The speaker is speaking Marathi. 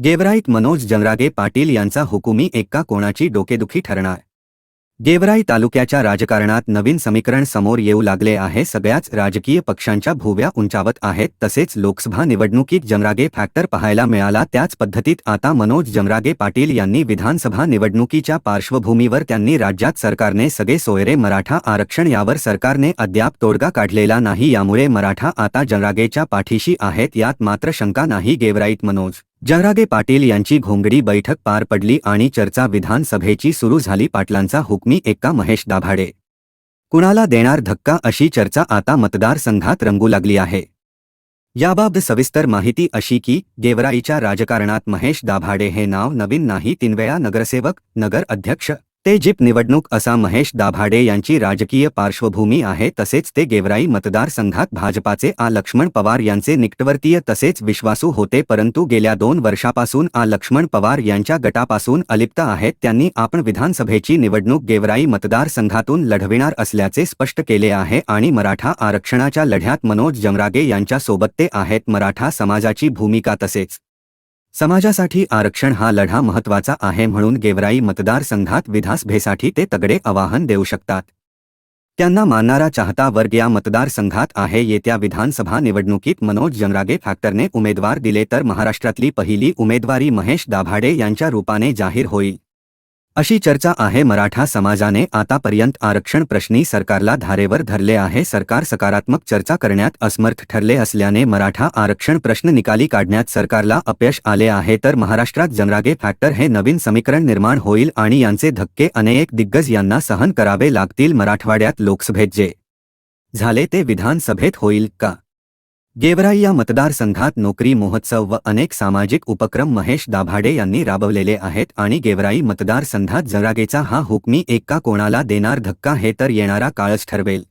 गेवराईत मनोज जनरागे पाटील यांचा हुकुमी एक्का कोणाची डोकेदुखी ठरणार? गेवराई तालुक्याच्या राजकारणात नवीन समीकरण समोर येऊ लागले आहे सगळ्याच राजकीय पक्षांच्या भुव्या उंचावत आहेत तसेच लोकसभा निवडणुकीत जमरागे फॅक्टर पाहायला मिळाला त्याच पद्धतीत आता मनोज जमरागे पाटील यांनी विधानसभा निवडणुकीच्या पार्श्वभूमीवर त्यांनी राज्यात सरकारने सगळे सोयरे मराठा आरक्षण यावर सरकारने अद्याप तोडगा काढलेला नाही यामुळे मराठा आता जमरागेच्या पाठीशी आहेत यात मात्र शंका नाही गेवराईत मनोज जहरागे पाटील यांची घोंगडी बैठक पार पडली आणि चर्चा विधानसभेची सुरू झाली. पाटलांचा हुकमी एक्का महेश दाभाडे. कुणाला देणार धक्का अशी चर्चा आता मतदारसंघात रंगू लागली आहे. याबाबत सविस्तर माहिती अशी की गेवराईच्या राजकारणात महेश दाभाडे हे नाव नवीन नाही. तीनवेळा नगरसेवक नगर अध्यक्ष ते जीप निवडणूक असा महेश दाभाडे यांची राजकीय पार्श्वभूमी आहे तसेच ते गेवराई मतदारसंघात भाजपाचे आ. लक्ष्मण पवार यांचे निकटवर्तीय तसेच विश्वासू होते परंतु गेल्या दोन वर्षापासून आ. लक्ष्मण पवार यांच्या गटापासून अलिप्त आहेत त्यांनी आपण विधानसभेची निवडणूक गेवराई मतदारसंघातून लढविणार असल्याचे स्पष्ट केले आहे आणि मराठा आरक्षणाच्या लढ्यात मनोज जमरागे यांच्यासोबत ते आहेत मराठा समाजाची भूमिका तसेच समाजासाठी आरक्षण हा लढा महत्त्वाचा आहे म्हणून गेवराई मतदारसंघात विधासभेसाठी ते तगडे आवाहन देऊ शकतात. त्यांना मानणारा चाहता वर्ग या मतदारसंघात आहे. येत्या विधानसभा निवडणुकीत मनोज जनरागे फॅक्टरने उमेदवार दिले तर महाराष्ट्रातली पहिली उमेदवारी महेश दाभाडे यांच्या रूपाने जाहीर होईल. अशी चर्चा आहे मराठा समाजाने आतापर्यंत आरक्षण प्रश्नी सरकारला धारेवर धरले आहे. सरकार सकारात्मक चर्चा करण्यात असमर्थ ठरले असल्याने मराठा आरक्षण प्रश्न निकाली काढण्यात सरकारला अपयश आले आहे. तर महाराष्ट्रात जनरागे फॅक्टर हे नवीन समीकरण निर्माण होईल आणि यांचे धक्के अनेक दिग्गज यांना सहन करावे लागतील. मराठवाड्यात लोकसभेत जे झाले ते विधानसभेत होईल का? गेवराई या मतदारसंघात नोकरी महोत्सव व अनेक सामाजिक उपक्रम महेश दाभाडे यांनी राबवलेले आहेत आणि गेवराई मतदारसंघात जरागेचा हा हुकमी एका कोणाला देणार धक्का हे तर येणारा काळच ठरवेल.